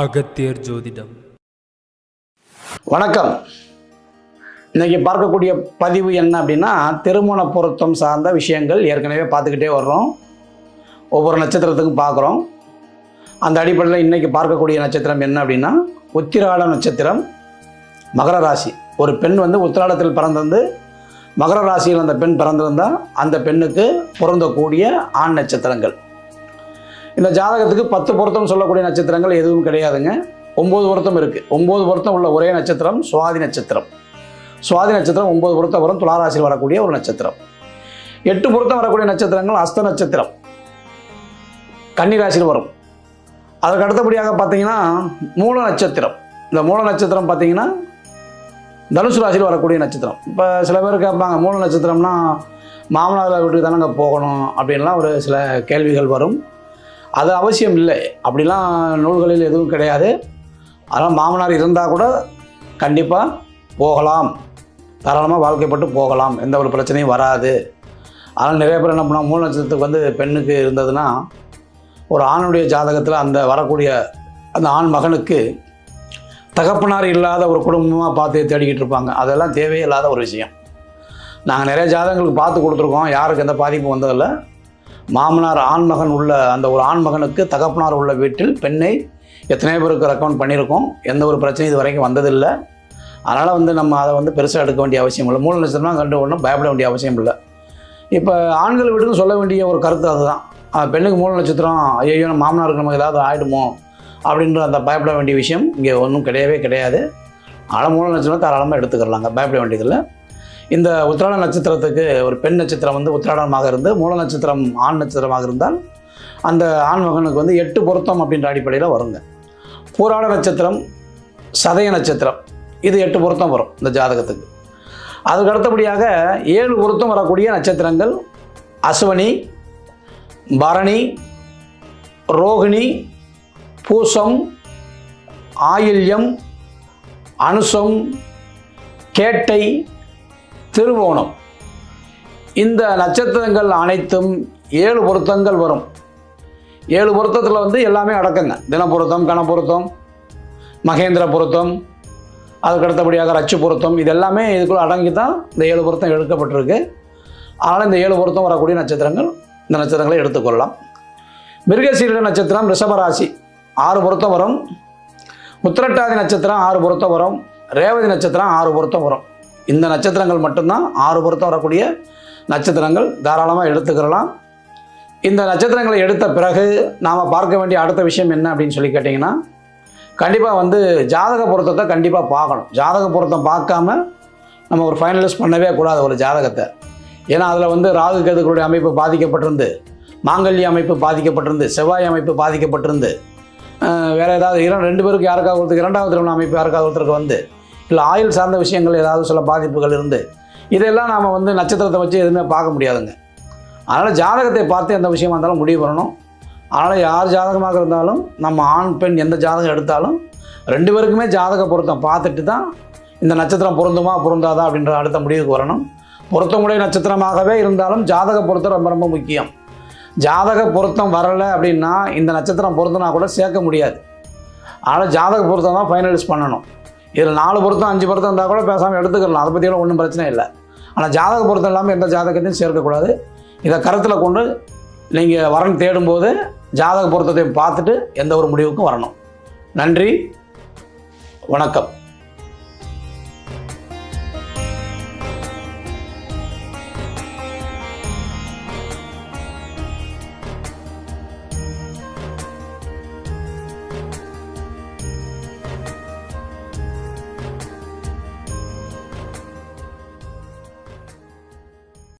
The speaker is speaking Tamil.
அகத்தியர் ஜோதிடம். வணக்கம். இன்னைக்கு பார்க்கக்கூடிய பதிவு என்ன அப்படின்னா திருமண பொருத்தம் சார்ந்த விஷயங்கள் ஏற்கனவே பார்த்துக்கிட்டே வர்றோம். ஒவ்வொரு நட்சத்திரத்துக்கும் பார்க்குறோம். அந்த அடிப்படையில் இன்னைக்கு பார்க்கக்கூடிய நட்சத்திரம் என்ன அப்படின்னா உத்திராட நட்சத்திரம் மகர ராசி. ஒரு பெண் வந்து உத்திராடத்தில் பிறந்திருந்து மகர ராசியில் அந்த பெண் பிறந்திருந்தால் அந்த பெண்ணுக்கு பொருந்தக்கூடிய ஆண் நட்சத்திரங்கள். இந்த ஜாதகத்துக்கு பத்து பொருத்தம் சொல்லக்கூடிய நட்சத்திரங்கள் எதுவும் கிடையாதுங்க. ஒம்பது பொருத்தம் இருக்குது ஒம்பது பொருத்தம் உள்ள ஒரே நட்சத்திரம் சுவாதி நட்சத்திரம். சுவாதி நட்சத்திரம் ஒம்பது பொருத்தம் வரும். துளாராசியில் வரக்கூடிய ஒரு நட்சத்திரம். எட்டு பொருத்தம் வரக்கூடிய நட்சத்திரங்கள் அஸ்த நட்சத்திரம். கன்னிராசியில் வரும். அதற்கு அடுத்தபடியாக பார்த்தீங்கன்னா மூல நட்சத்திரம். இந்த மூல நட்சத்திரம் பார்த்தீங்கன்னா தனுசு ராசியில் வரக்கூடிய நட்சத்திரம். இப்போ சில பேர் கேட்பாங்க மூல நட்சத்திரம்னா மாமனார் வீட்டுக்கு தானங்க போகணும் அப்படின்லாம் ஒரு சில கேள்விகள் வரும். அது அவசியம் இல்லை. அப்படிலாம் நூல்களில் எதுவும் கிடையாது. அதனால் மாமனார் இருந்தால் கூட கண்டிப்பாக போகலாம். தாராளமாக வாழ்க்கைப்பட்டு போகலாம். எந்த ஒரு பிரச்சனையும் வராது. அதனால் நிறைய பேர் என்ன பண்ணால் மூல நட்சத்திரத்துக்கு வந்து பெண்ணுக்கு இருந்ததுன்னா ஒரு ஆணுடைய ஜாதகத்தில் அந்த வரக்கூடிய அந்த ஆண் மகனுக்கு தகப்பனார் இல்லாத ஒரு குடும்பமாக பார்த்து தேடிக்கிட்டு இருப்பாங்க. அதெல்லாம் தேவையே இல்லாத ஒரு விஷயம். நாங்கள் நிறைய ஜாதகங்களுக்கு பார்த்து கொடுத்துருக்கோம். யாருக்கு எந்த பாதிப்பும் வந்ததில்லை. மாமனார் ஆண்மகன் உள்ள அந்த ஒரு ஆண்மகனுக்கு தகப்பனார் உள்ள வீட்டில் பெண்ணை எத்தனையோ பேருக்கு ரெக்கமெண்ட் பண்ணியிருக்கோம். எந்த ஒரு பிரச்சனையும் இது வரைக்கும் வந்ததில்லை. அதனால் வந்து நம்ம அதை வந்து பெருசாக எடுக்க வேண்டிய அவசியம் இல்லை. மூல நட்சத்திரம்லாம் கண்டு ஒன்றும் பயப்பட வேண்டிய அவசியம் இல்லை. இப்போ ஆண்கள் வீட்டுக்கு சொல்ல வேண்டிய ஒரு கருத்து அதுதான். பெண்ணுக்கு மூல நட்சத்திரம் ஐயோ மாமனாருக்கு நமக்கு ஏதாவது ஆகிடுமோ அப்படின்ற அந்த பயப்பட வேண்டிய விஷயம் இங்கே ஒன்றும் கிடையவே கிடையாது. ஆனால் மூல நட்சத்திரம் தாராளமாக எடுத்துக்கிறலாங்க பயப்பட வேண்டியதில்லை. இந்த உத்திராட நட்சத்திரத்துக்கு ஒரு பெண் நட்சத்திரம் வந்து உத்திராடமாக இருந்து மூல நட்சத்திரம் ஆண் நட்சத்திரமாக இருந்தால் அந்த ஆண் மகனுக்கு வந்து எட்டு பொருத்தம் அப்படின்ற அடிப்படையில் வருங்க. பூராட நட்சத்திரம் சதய நட்சத்திரம் இது எட்டு பொருத்தம் வரும் இந்த ஜாதகத்துக்கு. அதுக்கு அடுத்தபடியாக ஏழு பொருத்தம் வரக்கூடிய நட்சத்திரங்கள் அஸ்வனி பரணி ரோகிணி பூசம் ஆயில்யம் அனுசம் கேட்டை திருவோணம். இந்த நட்சத்திரங்கள் அனைத்தும் ஏழு பொருத்தங்கள் வரும். ஏழு பொருத்தத்தில் வந்து எல்லாமே அடக்குங்க. தினப்பொருத்தம் கணப்பொருத்தம் மகேந்திர பொருத்தம் அதுக்கு அடுத்தபடியாக ரச்சு பொருத்தம் இது எல்லாமே இதுக்குள்ளே அடங்கி தான் இந்த ஏழு பொருத்தம் எடுக்கப்பட்டிருக்கு. அதனால் இந்த ஏழு பொருத்தம் வரக்கூடிய நட்சத்திரங்கள் இந்த நட்சத்திரங்களை எடுத்துக்கொள்ளலாம். மிருகசீரிட நட்சத்திரம் ரிஷபராசி ஆறு பொருத்தம் வரும். உத்திரட்டாதி நட்சத்திரம் ஆறு பொருத்தம் வரும். ரேவதி நட்சத்திரம் ஆறு பொருத்தம் வரும். இந்த நட்சத்திரங்கள் மட்டும்தான் ஆறு பொருத்தம் வரக்கூடிய நட்சத்திரங்கள். தாராளமாக எடுத்துக்கிறலாம். இந்த நட்சத்திரங்களை எடுத்த பிறகு நாம் பார்க்க வேண்டிய அடுத்த விஷயம் என்ன அப்படின்னு சொல்லி கேட்டிங்கன்னா கண்டிப்பாக வந்து ஜாதக பொருத்தத்தை கண்டிப்பாக பார்க்கணும். ஜாதக பொருத்தம் பார்க்காம நம்ம ஒரு ஃபைனலிஸ்ட் பண்ணவே கூடாது ஒரு ஜாதகத்தை. ஏன்னா அதில் வந்து ராகு கேதுக்களுடைய அமைப்பு பாதிக்கப்பட்டிருந்து மாங்கல்ய அமைப்பு பாதிக்கப்பட்டிருந்து செவ்வாய் அமைப்பு பாதிக்கப்பட்டிருந்து வேறு ஏதாவது இரண்டு ரெண்டு பேருக்கு யாருக்காக ஒருத்தருக்கு இரண்டாவது திருமண அமைப்பு யாருக்காக ஒருத்தருக்கு வந்து இல்லை ஆயுள் சார்ந்த விஷயங்கள் ஏதாவது சில பாதிப்புகள் இருந்து இதெல்லாம் நாம் வந்து நட்சத்திரத்தை வச்சு எதுவுமே பார்க்க முடியாதுங்க. அதனால் ஜாதகத்தை பார்த்து எந்த விஷயமா இருந்தாலும் முடிவு பண்ணணும். அதனால் யார் ஜாதகமாக இருந்தாலும் நம்ம ஆண் பெண் எந்த ஜாதகம் எடுத்தாலும் ரெண்டு பேருக்குமே ஜாதக பொருத்தம் பார்த்துட்டு தான் இந்த நட்சத்திரம் பொருந்துமா பொருந்தாதா அப்படின்ற அடுத்த முடிவுக்கு வரணும். பொருத்தமுடைய நட்சத்திரமாகவே இருந்தாலும் ஜாதக பொருத்தம் ரொம்ப ரொம்ப முக்கியம். ஜாதக பொருத்தம் வரலை அப்படின்னா இந்த நட்சத்திரம் பொருத்தினா கூட சேர்க்க முடியாது. அதனால் ஜாதக பொருத்தம் தான் ஃபைனலைஸ் பண்ணணும். இதில் நாலு பொருத்தம் அஞ்சு பொருத்தம் இருந்தால் கூட பேசாமல் எடுத்துக்கலாம். அதை பற்றியெல்லாம் ஒன்றும் பிரச்சனை இல்லை. ஆனால் ஜாதக பொருத்தம் இல்லாமல் எந்த ஜாதகத்தையும் சேர்க்கக்கூடாது. இதை கருத்தில் கொண்டு நீங்கள் வரன் தேடும்போது ஜாதக பொருத்தத்தையும் பார்த்துட்டு எந்த ஒரு முடிவுக்கும் வரணும். நன்றி. வணக்கம்.